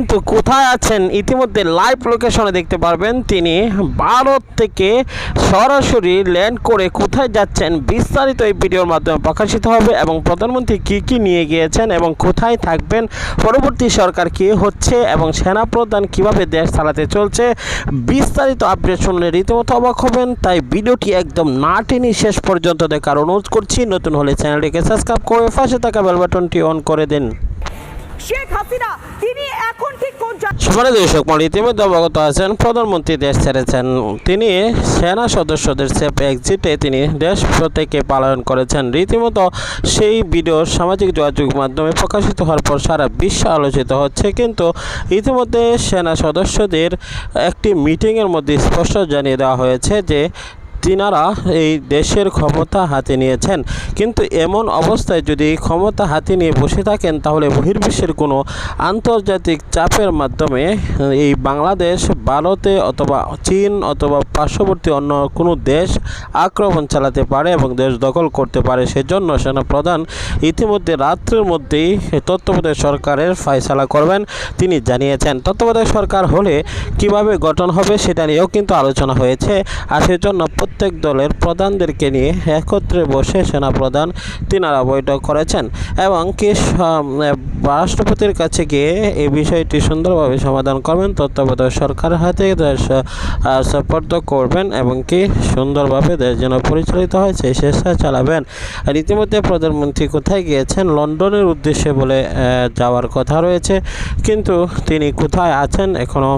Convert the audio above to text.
কিন্তু কোথায় আছেন? ইতিমধ্যে লাইভ লোকেশনে দেখতে পারবেন তিনি ভারত থেকে সরাসরি ল্যান্ড করে কোথায় যাচ্ছেন বিস্তারিত এই ভিডিওর মাধ্যমে প্রকাশিত হবে এবং প্রধানমন্ত্রী কি কি নিয়ে গিয়েছেন এবং কোথায় থাকবেন, পরবর্তী সরকার কি হচ্ছে এবং সেনাপ্রধান কীভাবে দেশ চালাতে চলছে, বিস্তারিত আপডেট শুনলে রীতিমতো অবাক হবেন, তাই ভিডিওটি একদম না টেনে শেষ পর্যন্ত দেখার অনুরোধ করছি। নতুন হলে চ্যানেলটিকে সাবস্ক্রাইব করে পাশে থাকা বেল বাটনটি অন করে দিন। শেখ হাসিনা, তিনি এখন ঠিক কোন সুপারি দর্শক মন্ডলী, ইতিমধ্যে অবগত আছেন, প্রধানমন্ত্রী দেশ ছেড়েছেন। তিনি সেনা সদস্যদের সেফ এক্সিটে তিনি দেশ থেকে পালন করেছেন। রীতিমতো সেই ভিডিও সামাজিক যোগাযোগ মাধ্যমে প্রকাশিত হওয়ার পর সারা বিশ্ব আলোচিত হচ্ছে। কিন্তু ইতিমধ্যে সেনা সদস্যদের একটি মিটিংয়ের মধ্যে স্পষ্ট জানিয়ে দেওয়া হয়েছে যে তিনারা এই দেশের ক্ষমতা হাতে নিয়েছেন। কিন্তু এমন অবস্থায় যদি ক্ষমতা হাতে নিয়ে বসে থাকেন, তাহলে বহির্বিশ্বের কোনো আন্তর্জাতিক চাপের মাধ্যমে এই বাংলাদেশ, ভারতে অথবা চীন অথবা পার্শ্ববর্তী অন্য কোনো দেশ আক্রমণ চালাতে পারে এবং দেশ দখল করতে পারে, সেজন্য সেনাপ্রধান ইতিমধ্যে রাত্রের মধ্যেই তত্ত্বাবধায়ক সরকারের ফয়সালা করবেন, তিনি জানিয়েছেন। তত্ত্বাবধায়ক সরকার হলে কীভাবে গঠন হবে, সেটা নিয়েও কিন্তু আলোচনা হয়েছে, আর সেজন্য প্রত্যেক দলের প্রধানদেরকে নিয়ে একত্রে বসে সেনাপ্রধান তিনারা বৈঠক করেছেন এবং কি রাষ্ট্রপতির কাছে গিয়ে এই বিষয়টি সুন্দরভাবে সমাধান করবেন তত্ত্বাবধায়ক সরকারের হাতে আহ, করবেন এবং কি সুন্দরভাবে দেশ যেন পরিচালিত হয় সেই চেষ্টা চালাবেন। আর ইতিমধ্যে প্রধানমন্ত্রী কোথায় গিয়েছেন? লন্ডনের উদ্দেশ্যে বলে যাওয়ার কথা রয়েছে। কিন্তু তিনি কোথায় আছেন এখনও